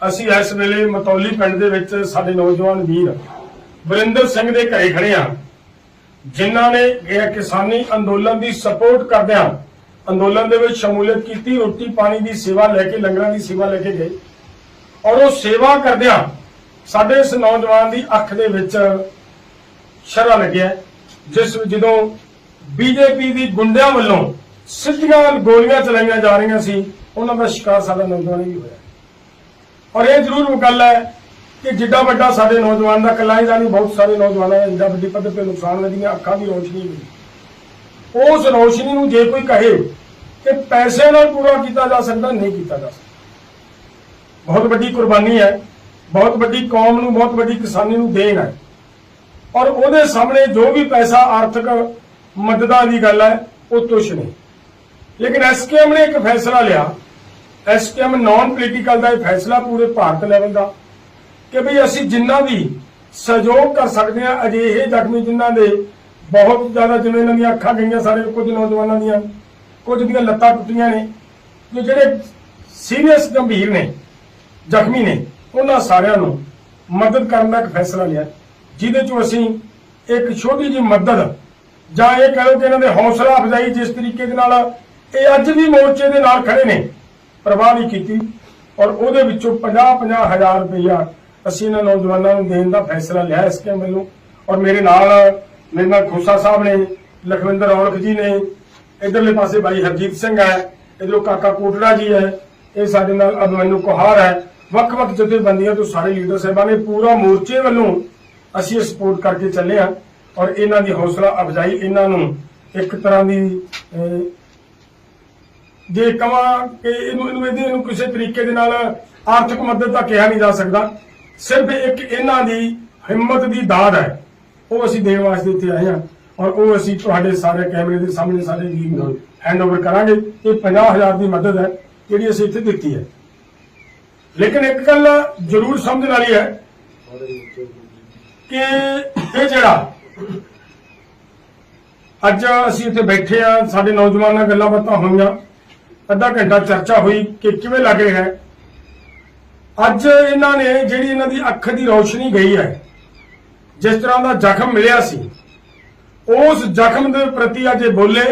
ਅਸੀਂ ਇਸ ਵੇਲੇ ਮਤੌਲੀ ਪਿੰਡ ਦੇ ਵਿੱਚ ਸਾਡੇ ਨੌਜਵਾਨ ਵੀਰ ਵਰਿੰਦਰ ਸਿੰਘ ਦੇ ਘਰੇ ਖੜੇ ਆ ਜਿਨ੍ਹਾਂ ਨੇ ਇਹ ਕਿਸਾਨੀ ਅੰਦੋਲਨ ਦੀ ਸਪੋਰਟ ਕਰਦਿਆਂ ਅੰਦੋਲਨ ਦੇ ਵਿੱਚ ਸ਼ਮੂਲੀਅਤ ਕੀਤੀ, ਰੋਟੀ ਪਾਣੀ ਦੀ ਸੇਵਾ ਲੈ ਕੇ, ਲੰਗਰਾਂ ਦੀ ਸੇਵਾ ਲੈ ਕੇ ਗਏ। ਔਰ ਉਹ ਸੇਵਾ ਕਰਦਿਆਂ ਸਾਡੇ ਇਸ ਨੌਜਵਾਨ ਦੀ ਅੱਖ ਦੇ ਵਿੱਚ ਸ਼ਰਾ ਲੱਗਿਆ, ਜਿਸ ਵਿੱਚ ਜਦੋਂ ਬੀਜੇਪੀ ਦੀ ਗੁੰਡਿਆਂ ਵੱਲੋਂ ਸਿੱਧੀਆਂ ਗੋਲੀਆਂ ਚਲਾਈਆਂ ਜਾ ਰਹੀਆਂ ਸੀ, ਉਹਨਾਂ ਦਾ ਸ਼ਿਕਾਰ ਸਾਡਾ ਨੌਜਵਾਨ ਵੀ ਹੋਇਆ। ਔਰ ਇਹ ਜ਼ਰੂਰ ਗੱਲ ਹੈ ਕਿ ਜਿੱਡਾ ਵੱਡਾ ਸਾਡੇ ਨੌਜਵਾਨ ਦਾ ਇਕੱਲਾ ਹੀ ਦਾ ਨਹੀਂ, ਬਹੁਤ ਸਾਰੇ ਨੌਜਵਾਨਾਂ ਦਾ ਜਿੱਡਾ ਵੱਡੀ ਪੱਧਰ ਤੇ ਨੁਕਸਾਨ ਹੋਇਆ ਦੀਆਂ ਅੱਖਾਂ ਦੀ ਰੋਸ਼ਨੀ ਵੀ ਉਸ ਰੋਸ਼ਨੀ ਨੂੰ ਜੇ ਕੋਈ ਕਹੇ ਕਿ ਪੈਸੇ ਨਾਲ ਪੂਰਾ ਕੀਤਾ ਜਾ ਸਕਦਾ, ਨਹੀਂ ਕੀਤਾ ਜਾ ਸਕਦਾ। ਬਹੁਤ ਵੱਡੀ ਕੁਰਬਾਨੀ ਹੈ, ਬਹੁਤ ਵੱਡੀ ਕੌਮ ਨੂੰ, ਬਹੁਤ ਵੱਡੀ ਕਿਸਾਨੀ ਨੂੰ ਦੇਣ ਹੈ। ਔਰ ਉਹਦੇ ਸਾਹਮਣੇ ਜੋ ਵੀ ਪੈਸਾ ਆਰਥਿਕ ਮਦਦਾਂ ਦੀ ਗੱਲ ਹੈ, ਉਹ ਤੁਸ਼ ਨਹੀਂ। ਲੇਕਿਨ ਐਸਕੇਐਮ ਨੇ ਇੱਕ ਫੈਸਲਾ ਲਿਆ ਐਸਕੇਐਮ ਨਾਨ ਪੋਲੀਟੀਕਲ ਦਾ ਇਹ ਫੈਸਲਾ ਪੂਰੇ ਭਾਰਤ ਲੈਵਲ ਦਾ ਕਿ ਭਈ ਅਸੀਂ ਜਿਨ੍ਹਾਂ ਦੀ ਸਹਿਯੋਗ ਕਰ ਸਕਦੇ ਹਾਂ ਅਜਿਹੇ ਜ਼ਖਮੀ ਜਿਨ੍ਹਾਂ ਦੇ ਬਹੁਤ ਜ਼ਿਆਦਾ ਜਿਵੇਂ ਇਹਨਾਂ ਦੀਆਂ ਅੱਖਾਂ ਗਈਆਂ ਸਾਰੇ, ਕੁਝ ਨੌਜਵਾਨਾਂ ਦੀਆਂ, ਕੁਝ ਦੀਆਂ ਲੱਤਾਂ ਟੁੱਟੀਆਂ ਨੇ, ਜੋ ਜਿਹੜੇ ਸੀਰੀਅਸ ਗੰਭੀਰ ਨੇ, ਜ਼ਖਮੀ ਨੇ, ਉਹਨਾਂ ਸਾਰਿਆਂ ਨੂੰ ਮਦਦ ਕਰਨ ਦਾ ਇੱਕ ਫੈਸਲਾ ਲਿਆ। ਜਿਹਦੇ ਚੋਂ ਅਸੀਂ ਇੱਕ ਛੋਟੀ ਜਿਹੀ ਮਦਦ ਜਾਂ ਇਹ ਕਹਿ ਲਓ ਕਿ ਇਹਨਾਂ ਦੇ ਹੌਸਲਾ ਅਫਜ਼ਾਈ ਜਿਸ ਤਰੀਕੇ ਦੇ ਨਾਲ ਇਹ ਅੱਜ ਵੀ ਮੋਰਚੇ ਦੇ ਨਾਲ ਖੜੇ ਨੇ ਪ੍ਰਵਾਹ ਨਹੀਂ ਕੀਤੀ ਔਰ ਉਹਦੇ ਵਿੱਚੋਂ 50-50 ਹਜ਼ਾਰ ਰੁਪਈਆ ਅਸੀਂ ਇਹਨਾਂ ਨੌਜਵਾਨਾਂ ਨੂੰ ਦੇਣ ਦਾ ਫੈਸਲਾ ਲਿਆ ਇਸ ਕੇ ਵੱਲੋਂ। ਔਰ ਮੇਰੇ ਨਾਲ ਮੇਰੇ ਨਾਲ ਖੋਸਾ ਸਾਹਿਬ ਨੇ, ਲਖਵਿੰਦਰ ਔਲਖ ਜੀ ਨੇ, ਇਧਰਲੇ ਪਾਸੇ ਭਾਈ ਹਰਜੀਤ ਸਿੰਘ ਹੈ, ਇਧਰੋਂ ਕਾਕਾ ਕੋਟੜਾ ਜੀ ਹੈ, ਇਹ ਸਾਡੇ ਨਾਲ ਅਭਿਮਨੂ ਕੋਹਾਰ ਹੈ। ਵੱਖ-ਵੱਖ ਜਥੇਬੰਦੀਆਂ ਤੋਂ ਸਾਰੇ ਲੀਡਰ ਸਾਹਿਬਾਂ ਨੇ ਪੂਰਾ ਮੋਰਚੇ ਵੱਲੋਂ ਅਸੀਂ ਸਪੋਰਟ ਕਰਕੇ ਚੱਲੇ ਆ ਔਰ ਇਹਨਾਂ ਦੀ ਹੌਸਲਾ ਅਫਜ਼ਾਈ ਇਹਨਾਂ ਨੂੰ ਇੱਕ ਤਰ੍ਹਾਂ ਦੀ ਜੇ ਕਵਾਂ ਕਿ ਇਹਨੂੰ ਇਹਨੂੰ ਇਹਦੇ ਨੂੰ ਕਿਸੇ ਤਰੀਕੇ ਦੇ ਨਾਲ ਆਰਥਿਕ ਮਦਦ ਤਾਂ ਕਿਹਾ ਨਹੀਂ ਜਾ ਸਕਦਾ। ਸਿਰਫ ਇੱਕ ਇਹਨਾਂ ਦੀ ਹਿੰਮਤ ਦੀ ਦਾਦ ਹੈ। ਉਹ ਅਸੀਂ ਦੇਣ ਵਾਸਤੇ ਇੱਥੇ ਆਏ ਹਾਂ ਔਰ ਉਹ ਅਸੀਂ ਤੁਹਾਡੇ ਸਾਰੇ ਕੈਮਰੇ ਦੇ ਸਾਹਮਣੇ ਸਾਰੇ ਵੀਰ ਨੂੰ ਹੈਂਡਓਵਰ ਕਰਾਂਗੇ। ਇਹ 50000 ਦੀ ਮਦਦ ਹੈ ਜਿਹੜੀ ਅਸੀਂ ਇੱਥੇ ਦਿੱਤੀ ਹੈ। ਲੇਕਿਨ ਇੱਕ ਗੱਲ ਜ਼ਰੂਰ ਸਮਝਣ ਵਾਲੀ ਹੈ ਕਿ ਇਹ ਜਿਹੜਾ ਅੱਜ ਅਸੀਂ ਇੱਥੇ ਬੈਠੇ ਆ ਸਾਡੇ ਨੌਜਵਾਨਾਂ ਨਾਲ ਗੱਲਾਂ ਬਾਤਾਂ ਹੋਈਆਂ। ਅੱਧਾ ਘੰਟਾ ਚਰਚਾ ਹੋਈ ਕਿ ਕਿਵੇਂ ਲੱਗ ਰਿਹਾ ਹੈ। ਅੱਜ ਇਹਨਾਂ ਨੇ ਜਿਹੜੀ ਇਹਨਾਂ ਦੀ ਅੱਖ ਦੀ ਰੌਸ਼ਨੀ ਗਈ ਹੈ, ਜਿਸ ਤਰ੍ਹਾਂ ਦਾ ਜ਼ਖਮ ਮਿਲਿਆ ਸੀ, ਉਸ ਜ਼ਖਮ ਦੇ ਪ੍ਰਤੀ ਅੱਜ ਇਹ ਬੋਲੇ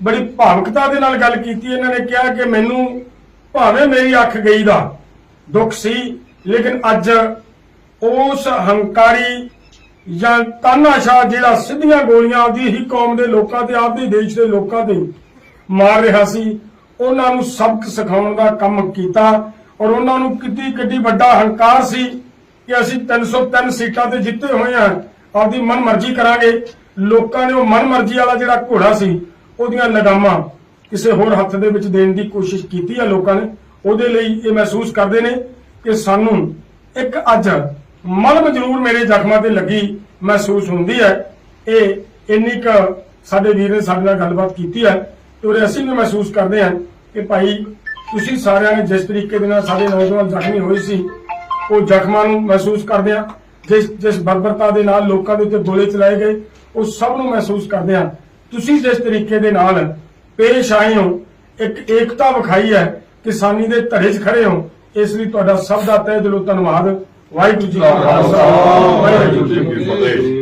ਬੜੀ ਭਾਵੁਕਤਾ ਦੇ ਨਾਲ ਗੱਲ ਕੀਤੀ। ਇਹਨਾਂ ਨੇ ਕਿਹਾ ਕਿ ਮੈਨੂੰ ਭਾਵੇਂ ਮੇਰੀ ਅੱਖ ਗਈ ਦਾ ਦੁੱਖ ਸੀ, ਲੇਕਿਨ ਅੱਜ ਉਸ ਹੰਕਾਰੀ ਜਾਂ ਤਾਨਾਸ਼ਾਹ ਜਿਹੜਾ ਸਿੱਧੀਆਂ ਗੋਲੀਆਂ ਆਪਦੀ ਹੀ ਕੌਮ ਦੇ ਲੋਕਾਂ ਤੇ, ਆਪਦੇ ਦੇਸ਼ ਦੇ ਲੋਕਾਂ ਤੇ ਮਾਰ ਰਿਹਾ ਸੀ ਉਹਨਾਂ ਨੂੰ ਸਬਕ ਸਿਖਾਉਣ ਦਾ ਕੰਮ ਕੀਤਾ ਔਰ ਉਹਨਾਂ ਨੂੰ ਕਿੱਡੀ ਕਿੱਡੀ ਵੱਡਾ ਹੰਕਾਰ ਸੀ ਕਿ ਅਸੀਂ 303 ਸੀਟਾਂ ਤੇ ਜਿੱਤੇ ਹੋਏ ਹਾਂ। ਆਪਦੀ ਮਨਮਰਜ਼ੀ ਕਰਾਂਗੇ। ਲੋਕਾਂ ਨੇ ਉਹ ਮਨਮਰਜ਼ੀ ਵਾਲਾ ਜਿਹੜਾ ਘੋੜਾ ਸੀ, ਉਹਦੀਆਂ ਲਗਾਮਾਂ ਕਿਸੇ ਹੋਰ ਹੱਥ ਦੇ ਵਿੱਚ ਦੇਣ ਦੀ ਕੋਸ਼ਿਸ਼ ਕੀਤੀ ਹੈ ਲੋਕਾਂ ਨੇ। ਉਹਦੇ ਲਈ ਇਹ ਮਹਿਸੂਸ ਕਰਦੇ ਨੇ ਕਿ ਸਾਨੂੰ ਇੱਕ ਅੱਜ ਮਲਮ ਜ਼ਰੂਰ ਮੇਰੇ ਜ਼ਖਮਾਂ ਤੇ ਲੱਗੀ ਮਹਿਸੂਸ ਹੁੰਦੀ ਹੈ। ਇਹ ਇੰਨੀ ਕੁ ਸਾਡੇ ਵੀਰ ਨੇ ਸਾਡੇ ਨਾਲ ਗੱਲਬਾਤ ਕੀਤੀ ਹੈ ਤੇ ਉਹ ਅਸੀਂ ਵੀ ਮਹਿਸੂਸ ਕਰਦੇ ਹਾਂ। ਕਿ ਭਾਈ ਤੁਸੀਂ ਸਾਰਿਆਂ ਨੇ ਜਿਸ ਤਰੀਕੇ ਦੇ ਨਾਲ ਸਾਡੇ ਨੌਜਵਾਨ ਜ਼ਖਮੀ ਹੋਏ ਸੀ ਉਹ ਜ਼ਖਮਾਂ ਨੂੰ ਮਹਿਸੂਸ ਕਰਦੇ ਆ। ਜਿਸ ਜਿਸ ਬਰਬਰਤਾ ਦੇ ਨਾਲ ਲੋਕਾਂ ਦੇ ਉੱਤੇ ਗੋਲੇ ਚਲਾਏ ਗਏ ਉਹ ਸਭ ਨੂੰ ਮਹਿਸੂਸ ਕਰਦੇ ਆ। ਤੁਸੀਂ ਜਿਸ ਤਰੀਕੇ ਦੇ ਨਾਲ ਪੇਸ਼ ਆਏ ਹੋ ਇੱਕ ਏਕਤਾ ਵਿਖਾਈ ਹੈ ਕਿਸਾਨੀ ਦੇ ਧੜੇ 'ਚ ਖੜੇ ਹੋ ਇਸ ਲਈ ਤੁਹਾਡਾ ਸਭ ਦਾ ਤਹਿ ਦਿਲੋਂ ਧੰਨਵਾਦ। ਵਾਹਿਗੁਰੂ ਜੀ ਕਾ ਖਾਲਸਾ। ਵਾਹਿਗੁਰੂ ਜੀ ਕੀ ਫਤਿਹ।